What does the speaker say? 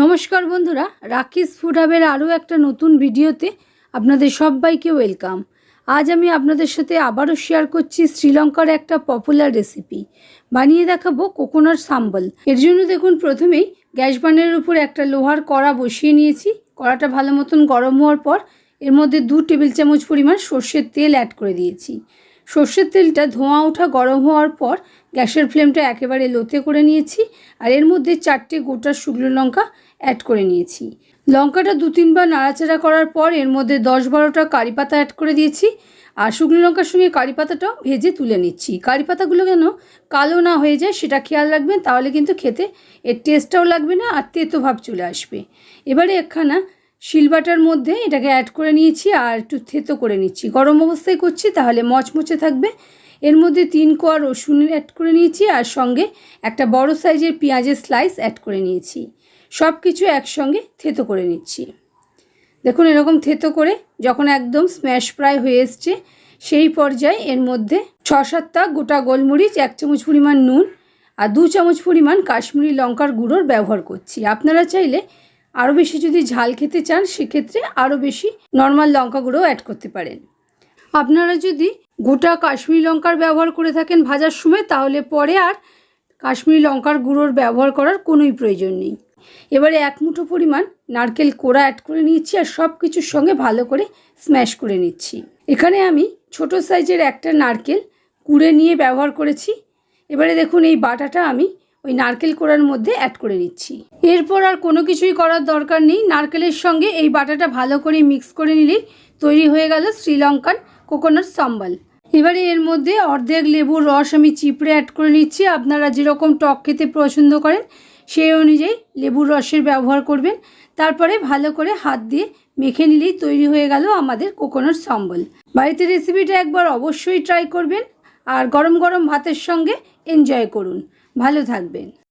নমস্কার বন্ধুরা, রাকেশ ফুড হাবের আরও একটা নতুন ভিডিওতে আপনাদের সবাইকে ওয়েলকাম। আজ আমি আপনাদের সাথে আবারও শেয়ার করছি শ্রীলঙ্কার একটা পপুলার রেসিপি। বানিয়ে দেখাবো কোকোনাট সাম্বল। এর জন্য দেখুন প্রথমেই গ্যাস বার্নারের উপর একটা লোহার কড়া বসিয়ে নিয়েছি। কড়াটা ভালো মতন গরম হওয়ার পর এর মধ্যে দু টেবিল চামচ পরিমাণ সর্ষের তেল অ্যাড করে দিয়েছি। সর্ষের তেলটা ধোঁয়া ওঠা গরম হওয়ার পর গ্যাসের ফ্লেমটা একেবারে লোতে করে নিয়েছি আর এর মধ্যে চারটে গোটা শুকনো লঙ্কা অ্যাড করে নিয়েছি। লঙ্কাটা দু তিনবার নাড়াচাড়া করার পর এর মধ্যে দশ বারোটা কারি পাতা অ্যাড করে দিয়েছি আর শুকনো লঙ্কার সঙ্গে কারি পাতাটাও ভেজে তুলে নিচ্ছি। কারি পাতাগুলো যেন কালো না হয়ে যায় সেটা খেয়াল রাখবেন, তাহলে কিন্তু খেতে এর টেস্টটাও লাগবে না আর তেতো ভাব চলে আসবে। এবারে একখানা শিলবাটার মধ্যে এটাকে অ্যাড করে নিয়েছি আর একটু থেতো করে নিচ্ছি। গরম অবস্থায় করছি, তাহলে মচমচে থাকবে। এর মধ্যে তিন কোয়া রসুন অ্যাড করে নিয়েছি আর সঙ্গে একটা বড় সাইজের পেঁয়াজের স্লাইস অ্যাড করে নিয়েছি। সব কিছু একসঙ্গে থেতো করে নিচ্ছি। দেখুন, এরকম থেতো করে যখন একদম স্ম্যাশ প্রায় হয়ে এসছে, সেই পর্যায়ে এর মধ্যে ছ সাতটা গোটা গোলমরিচ, এক চামচ পরিমাণ নুন আর দু চামচ পরিমাণ কাশ্মীরি লঙ্কার গুঁড়োর ব্যবহার করছি। আপনারা চাইলে আরও বেশি যদি ঝাল খেতে চান, সেক্ষেত্রে আরও বেশি নর্মাল লঙ্কা গুঁড়ো অ্যাড করতে পারেন। আপনারা যদি গোটা কাশ্মীরি লঙ্কার ব্যবহার করে থাকেন ভাজার সময়, তাহলে পরে আর কাশ্মীরি লঙ্কার গুঁড়োর ব্যবহার করার কোনোই প্রয়োজন নেই। এবারে এক মুঠো পরিমাণ নারকেল কোড়া অ্যাড করে নিচ্ছি আর সব কিছুর সঙ্গে ভালো করে স্ম্যাশ করে নিচ্ছি। এখানে আমি ছোট সাইজের একটা নারকেল কুড়ে নিয়ে ব্যবহার করেছি। এবারে দেখুন এই বাটাটা আমি ওই নারকেল কোড়ার মধ্যে অ্যাড করে নিচ্ছি। এরপর আর কোনো কিছুই করার দরকার নেই। নারকেলের সঙ্গে এই বাটাটা ভালো করে মিক্স করে নিলেই তৈরি হয়ে গেল শ্রীলঙ্কান কোকোনাট সাম্বাল এবারে এর মধ্যে অর্ধেক লেবুর রস আমি চিপড়ে অ্যাড করে নিচ্ছি। আপনারা যেরকম টক খেতে পছন্দ করেন, সেই অনুযায়ী লেবুর রসের ব্যবহার করবেন। তারপরে ভালো করে হাত দিয়ে মেখে নিলেই তৈরি হয়ে গেল আমাদের কোকোনাট সম্বল বাড়িতে রেসিপিটা একবার অবশ্যই ট্রাই করবেন আর গরম গরম ভাতের সঙ্গে এনজয় করুন। ভালো থাকবেন।